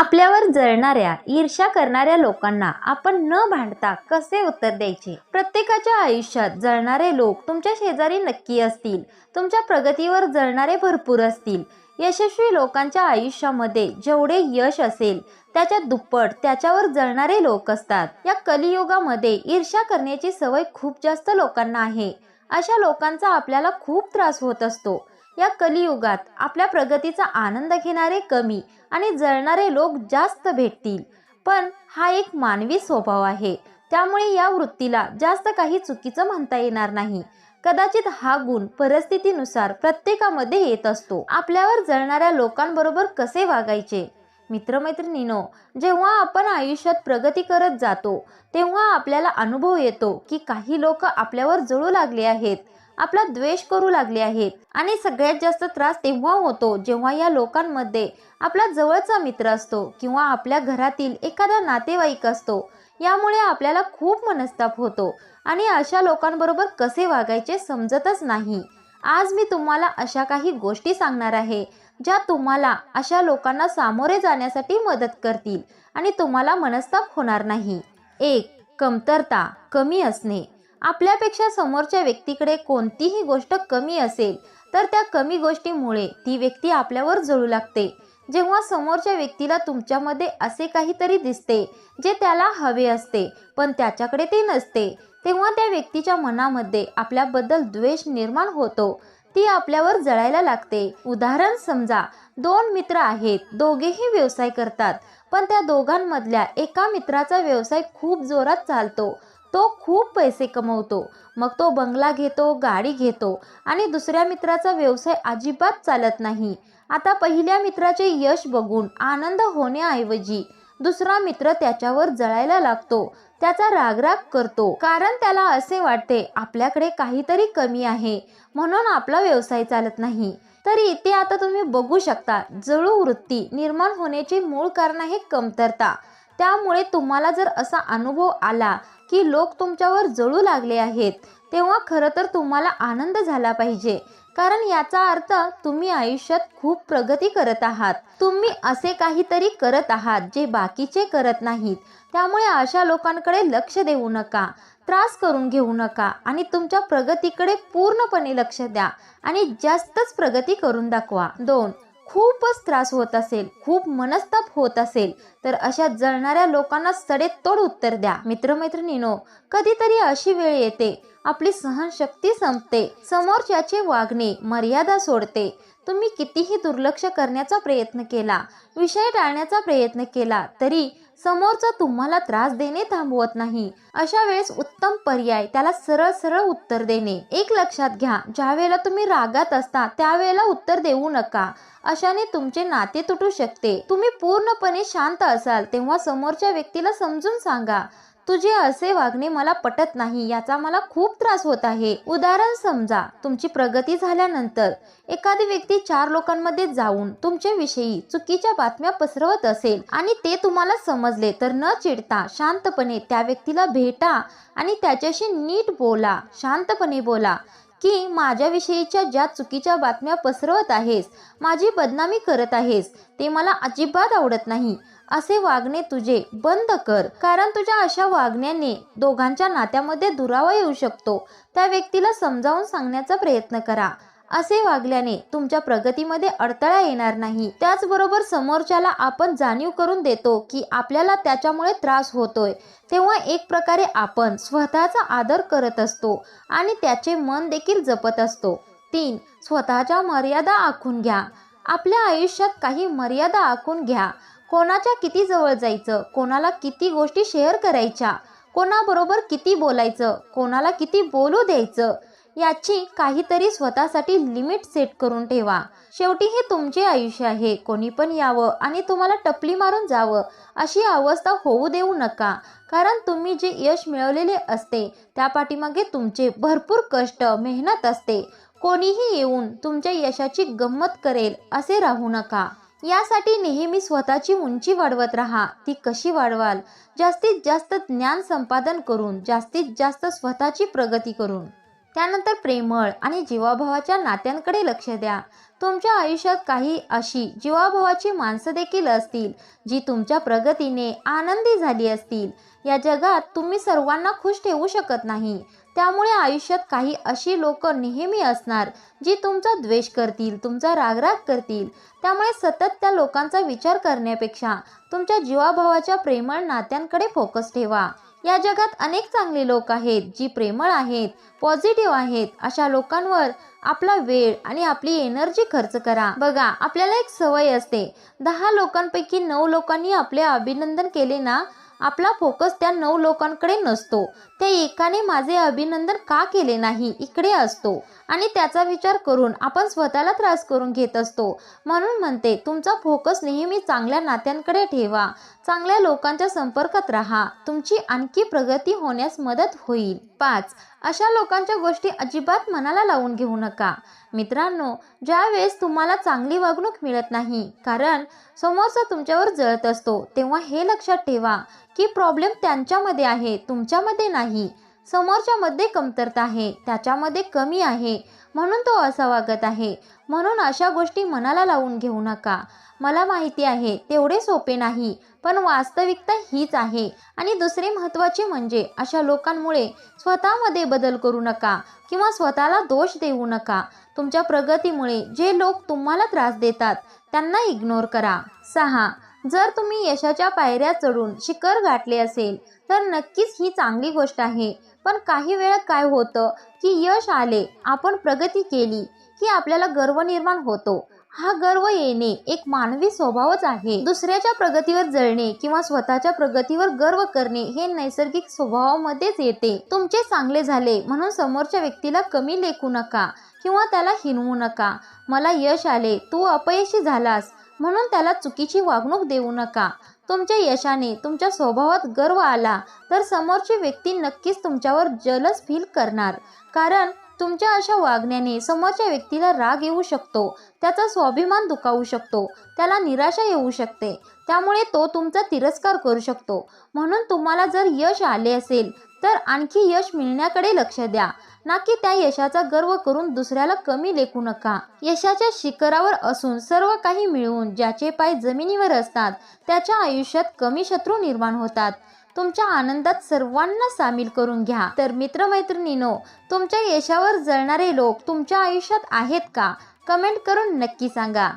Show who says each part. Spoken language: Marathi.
Speaker 1: आपल्यावर जळणाऱ्या ईर्ष्या करणाऱ्या लोकांना आपण न भांडता कसे उत्तर द्यायचे? प्रत्येकाच्या आयुष्यात जळणारे लोक तुमच्या शेजारी नक्की असतील. तुमच्या प्रगतीवर जळणारे भरपूर असतील. यशस्वी लोकांच्या आयुष्यामध्ये जेवढे यश असेल त्याच्या दुप्पट त्याच्यावर जळणारे लोक असतात. या कलियुगामध्ये ईर्ष्या करण्याची सवय खूप जास्त लोकांना आहे. अशा लोकांचा आपल्याला खूप त्रास होत असतो. या कलियुगात आपल्या प्रगतीचा आनंद घेणारे कमी आणि जळणारे लोक जास्त भेटतील. पण हा एक मानवी स्वभाव आहे. त्यामुळे या वृत्तीला जास्त काही चुकीचं म्हणता येणार नाही. कदाचित हा गुण परिस्थितीनुसार प्रत्येकामध्ये येत असतो. आपल्यावर जळणाऱ्या लोकांबरोबर कसे वागायचे? मित्रमैत्रिणीनो जेव्हा आपण आयुष्यात प्रगती करत जातो तेव्हा आपल्याला अनुभव येतो की काही लोक आपल्यावर जळू लागले आहेत. आपला द्वेष करू लागले आहेत. आणि सगळ्यात जास्त त्रास तेव्हा होतो जेव्हा या लोकांमध्ये आपला जवळचा मित्र असतो किंवा आपल्या घरातील एखादा नातेवाईक असतो. यामुळे आपल्याला खूप मनस्ताप होतो आणि अशा लोकांबरोबर कसे वागायचे समजतच नाही. आज मी तुम्हाला अशा काही गोष्टी सांगणार आहे ज्या तुम्हाला अशा लोकांना सामोरे जाण्यासाठी मदत करतील आणि तुम्हाला मनस्ताप होणार नाही. एक कमतरता कमी असणे. आपल्यापेक्षा समोरच्या व्यक्तीकडे कोणतीही गोष्ट कमी असेल तर त्या कमी गोष्टीमुळे ती व्यक्ती आपल्यावर जळू लागते. जेव्हा समोरच्या व्यक्तीला तुमच्यामध्ये असे काहीतरी दिसते जे त्याला हवे असते पण त्याच्याकडे ते नसते तेव्हा त्या व्यक्तीच्या मनामध्ये आपल्याबद्दल द्वेष निर्माण होतो. ती आपल्यावर जळायला लागते. उदाहरण समजा दोन मित्र आहेत दोघेही व्यवसाय करतात पण त्या दोघांमधल्या एका मित्राचा व्यवसाय खूप जोरात चालतो. तो खूप पैसे कमवतो. मग तो बंगला घेतो गाडी घेतो आणि दुसऱ्या मित्राचा व्यवसाय अजिबात चालत नाही. आता पहिल्या मित्राचे यश बघून आनंद होण्याऐवजी दुसरा मित्र त्याच्यावर जळायला लागतो. त्याचा रागराग करतो. कारण त्याला असे वाटते आपल्याकडे काहीतरी कमी आहे. म्हणून आपला व्यवसाय चालत नाही. तरी ते आता तुम्ही बघू शकता जळू वृत्ती निर्माण होण्याचे मूळ कारण आहे कमतरता. त्यामुळे तुम्हाला जर असा अनुभव आला की लोक तुमच्यावर जळू लागले आहेत. तेव्हा खरं तर तुम्हाला आनंद झाला पाहिजे. कारण याचा अर्थ तुम्ही आयुष्यात खूप प्रगती करत आहात. तुम्ही असे काहीतरी करत आहात जे बाकीचे करत नाहीत. त्यामुळे अशा लोकांकडे लक्ष देऊ नका त्रास करून घेऊ नका आणि तुमच्या प्रगतीकडे पूर्णपणे लक्ष द्या आणि जास्तच प्रगती करून दाखवा. दोन खूपच त्रास होत असेल खूप मनस्ताप होत असेल तर अशा जळणाऱ्या लोकांना सडेतोड उत्तर द्या. मित्रमैत्रिणीनो कधीतरी अशी वेळ येते आपली सहनशक्ती संपते. समोरच्याचे वागणे मर्यादा सोडते. तुम्ही कितीही दुर्लक्ष करण्याचा प्रयत्न केला विषय टाळण्याचा प्रयत्न केला तरी समोरचा तुम्हाला त्रास देणे थांबवत नाही. अशा वेळेस उत्तम पर्याय त्याला सरळ सरळ उत्तर देणे. एक लक्षात घ्या ज्यावेळेला तुम्ही रागात असता त्यावेळेला उत्तर देऊ नका. अशाने तुमचे नाते तुटू शकते. तुम्ही पूर्णपणे शांत असाल तेव्हा समोरच्या व्यक्तीला समजून सांगा. तुझे असे वागणे मला पटत नाही याचा मला खूप त्रास होत आहे. उदाहरण समजा तुमची प्रगती झाल्यानंतर एखादी व्यक्ती चार लोकांमध्ये जाऊन तुमच्याविषयी चुकीच्या बातम्या पसरवत असेल आणि ते तुम्हाला समजले तर न चिडता शांतपणे त्या व्यक्तीला भेटा आणि त्याच्याशी नीट बोला शांतपणे बोला की माझ्याविषयीच्या ज्या चुकीच्या बातम्या पसरवत आहेस माझी बदनामी करत आहेस ते मला अजिबात आवडत नाही. असे वागणे तुझे बंद कर. कारण तुझ्या अशा वागण्याने दोघांच्या नात्यामध्ये दुरावा येऊ शकतो. त्या व्यक्तीला समजावून सांगण्याचा प्रयत्न करा. असे वागल्याने तुमच्या प्रगतीमध्ये अडथळा येणार नाही. त्याचबरोबर समोरच्याला आपण जाणीव करून देतो की आपल्याला त्याच्यामुळे त्रास होतोय. तेव्हा एक प्रकारे आपण स्वतःचा आदर करत असतो आणि त्याचे मन देखील जपत असतो. तीन स्वतःच्या मर्यादा आखून घ्या. आपल्या आयुष्यात काही मर्यादा आखून घ्या. कोणाच्या किती जवळ जायचं? कोणाला किती गोष्टी शेअर करायच्या? कोणाबरोबर किती बोलायचं? कोणाला किती बोलू द्यायचं? याची काहीतरी स्वतःसाठी लिमिट सेट करून ठेवा. शेवटी हे तुमचे आयुष्य आहे. कोणी पण यावं आणि तुम्हाला टपली मारून जावं अशी अवस्था होऊ देऊ नका. कारण तुम्ही जे यश मिळवलेले असते त्या पाठीमागे तुमचे भरपूर कष्ट मेहनत असते. कोणीही येऊन तुमच्या यशाची गंमत करेल असे राहू नका. यासाठी नेहमी स्वतःची उंची वाढवत राहा. ती कशी वाढवाल? जास्तीत जास्त ज्ञान संपादन करून जास्तीत जास्त स्वतःची प्रगती करून. त्यानंतर प्रेमळ आणि जीवाभावाच्या नात्यांकडे लक्ष द्या. तुमच्या आयुष्यात काही अशी जीवाभावाची माणसं देखील असतील जी तुमच्या प्रगतीने आनंदी झाली असतील. या जगात तुम्ही सर्वांना खुश ठेवू शकत नाही. त्यामुळे आयुष्यात काही अशी लोक नेहमी असणार जी तुमचा द्वेष करतील तुमचा रागराग करतील. त्यामुळे सतत त्या लोकांचा विचार करण्यापेक्षा तुमच्या जीवाभावाच्या प्रेमळ नात्यांकडे फोकस ठेवा. या जगात अनेक चांगले लोक आहेत जी प्रेमळ आहेत पॉझिटिव्ह आहेत. अशा लोकांवर आपला वेळ आणि आपली एनर्जी खर्च करा. बघा आपल्याला एक सवय असते. दहा लोकांपैकी नऊ लोकांनी आपले अभिनंदन केले ना आपला फोकस त्या नऊ लोकांकडे नसतो. त्या एकाने माझे अभिनंदन का केले नाही? इकडे असतो. आणि त्याचा विचार करून आपण स्वतःला त्रास करून घेत असतो. म्हणून म्हणते तुमचा फोकस नेहमी चांगल्या नात्यांकडे ठेवा. चांगल्या लोकांच्या संपर्कात राहा. तुमची आणखी प्रगती होण्यास मदत होईल. पाच अशा लोकांच्या गोष्टी अजिबात मनाला लावून घेऊ नका. मित्रांनो ज्यावेळेस तुम्हाला चांगली वागणूक मिळत नाही कारण समोरचा तुमच्यावर जळत असतो तेव्हा हे लक्षात ठेवा की प्रॉब्लेम त्यांच्यामध्ये आहे तुमच्यामध्ये नाही. समोरच्यामध्ये कमतरता आहे त्याच्यामध्ये कमी आहे. म्हणून तो असा वागत आहे. म्हणून अशा गोष्टी मनाला लावून घेऊ नका. मला माहिती आहे तेवढे सोपे नाही पण वास्तविकता हीच आहे. आणि दुसरे महत्त्वाचे म्हणजे अशा लोकांमुळे स्वतःमध्ये बदल करू नका किंवा स्वतःला दोष देऊ नका. तुमच्या प्रगतीमुळे जे लोक तुम्हाला त्रास देतात त्यांना इग्नोर करा. सहा जर तुम्ही यशाच्या पायऱ्या चढून शिखर गाठले असेल तर नक्कीच ही चांगली गोष्ट आहे. पण काही वेळा काय होतं की यश आले आपण प्रगती केली की आपल्याला गर्व निर्माण होतो. हा गर्व येणे एक मानवी स्वभावच आहे. दुसऱ्याच्या प्रगतीवर जळणे किंवा स्वतःच्या प्रगतीवर गर्व करणे हे नैसर्गिक स्वभावामध्येच येते. तुमचे चांगले झाले म्हणून समोरच्या व्यक्तीला कमी लेखू नका किंवा त्याला हिनवू नका. मला यश आले तू अपयशी झालास म्हणून त्याला चुकीची वागणूक देऊ नका. तुमच्या यशाने तुमच्या स्वभावात गर्व आला तर समोरची व्यक्ती नक्कीच तुमच्यावर जलस फील करणार. कारण तुमच्या अशा वागण्याने समोरच्या व्यक्तीला राग येऊ शकतो त्याचा स्वाभिमान दुखावू शकतो त्याला निराशा येऊ शकते त्यामुळे तो तुमचा तिरस्कार करू शकतो. म्हणून तुम्हाला जर यश आले असेल तर आणखी यश मिळण्याकडे लक्ष द्या. ना की त्या यशाचा गर्व करून दुसऱ्याला कमी लेखू नका. यशाच्या शिखरावर असून सर्व काही मिळवून ज्याचे पाय जमिनीवर असतात त्याच्या आयुष्यात कमी शत्रू निर्माण होतात. तुमच्या आनंदात सर्वांना सामील करून घ्या. तर मित्रमैत्रिणीनो तुमच्या यशावर जळणारे लोक तुमच्या आयुष्यात आहेत का? कमेंट करून नक्की सांगा.